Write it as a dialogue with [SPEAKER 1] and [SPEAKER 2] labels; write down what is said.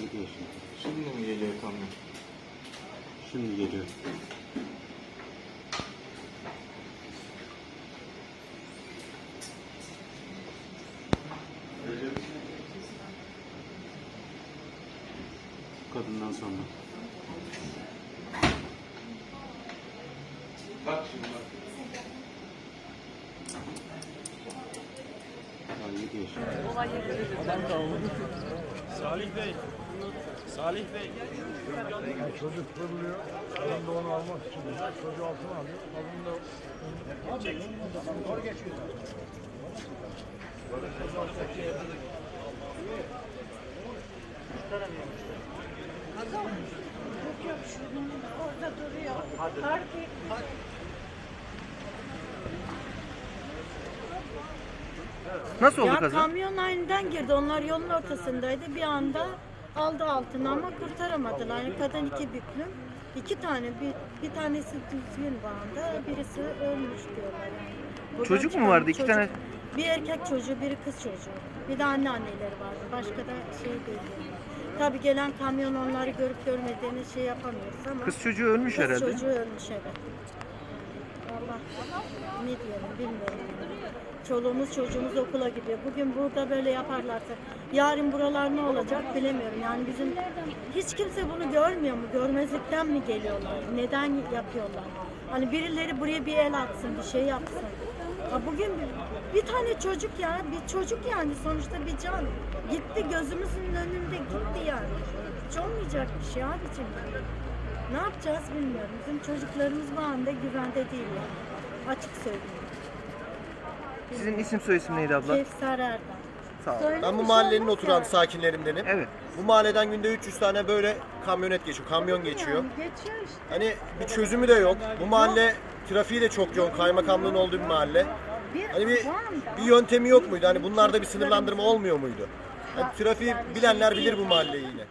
[SPEAKER 1] gidiyor şimdi.
[SPEAKER 2] Şimdi mi geliyor kamyon?
[SPEAKER 1] Şimdi geliyor. Kadından sonra.
[SPEAKER 2] Bak şimdi bak.
[SPEAKER 1] Ha, gidiyor şimdi.
[SPEAKER 3] Salih Bey. Salih Bey.
[SPEAKER 4] Yani çocuk fırlıyor. Kadın da onu almak için. Çocuğu altına alıyor. Kadın da Doğru geçiyor.
[SPEAKER 5] Yok yok şunun orada duruyor. Parti.
[SPEAKER 6] Nasıl oldu
[SPEAKER 5] Ya
[SPEAKER 6] kaza?
[SPEAKER 5] kamyon aniden girdi. Onlar yolun ortasındaydı. Bir anda aldı altına ama kurtaramadılar. Yani kadın iki büklüm. iki tane bir, bir tanesi düzgün bağında, birisi ölmüş diyorlar. Yani. Buradan
[SPEAKER 6] Çocuk mu
[SPEAKER 5] çıkan
[SPEAKER 6] vardı? İki
[SPEAKER 5] çocuk-
[SPEAKER 6] tane-
[SPEAKER 5] Bir erkek çocuğu, biri kız çocuğu. Bir de anne anneleri vardı. Başka da şey değil. Tabii gelen kamyon onları görüp görmediğini şey yapamıyoruz ama.
[SPEAKER 6] Kız çocuğu ölmüş
[SPEAKER 5] Kız
[SPEAKER 6] herhalde.
[SPEAKER 5] çocuğu ölmüş evet. Allah ne diyelim bilmiyorum. Çoluğumuz çocuğumuz okula gidiyor. Bugün burada böyle yaparlarsa yarın buralar ne olacak bilemiyorum. Yani bizim hiç kimse bunu görmüyor mu? Görmezlikten mi geliyorlar? Neden yapıyorlar? Hani birileri buraya bir el atsın, bir şey yapsın. Ha bugün bir, bir tane çocuk ya, bir çocuk yani sonuçta bir can. Gitti gözümüzün önünde gitti yani. Hiç olmayacak bir şey abicim. Ne yapacağız bilmiyorum. Bizim çocuklarımız bu anda güvende değil yani. Açık söyleyeyim.
[SPEAKER 6] Sizin isim soyisim neydi abla?
[SPEAKER 5] Kevser Erdem.
[SPEAKER 6] Sağ ol.
[SPEAKER 5] Söylemiş
[SPEAKER 7] Ben bu mahallenin oturan
[SPEAKER 5] ya.
[SPEAKER 7] sakinlerindenim.
[SPEAKER 6] Evet.
[SPEAKER 7] Bu mahalleden günde 300 tane böyle kamyonet geçiyor, kamyon geçiyor.
[SPEAKER 5] Geçiyor işte.
[SPEAKER 7] Hani bir çözümü de yok. Bu mahalle trafiği de çok yoğun. Kaymakamlığın olduğu bir mahalle.
[SPEAKER 5] Bir,
[SPEAKER 7] Hani bir bir yöntemi yok muydu? Hani bunlarda bir sınırlandırma olmuyor muydu? Hani trafiği bilenler bilir bu mahalleyi yine.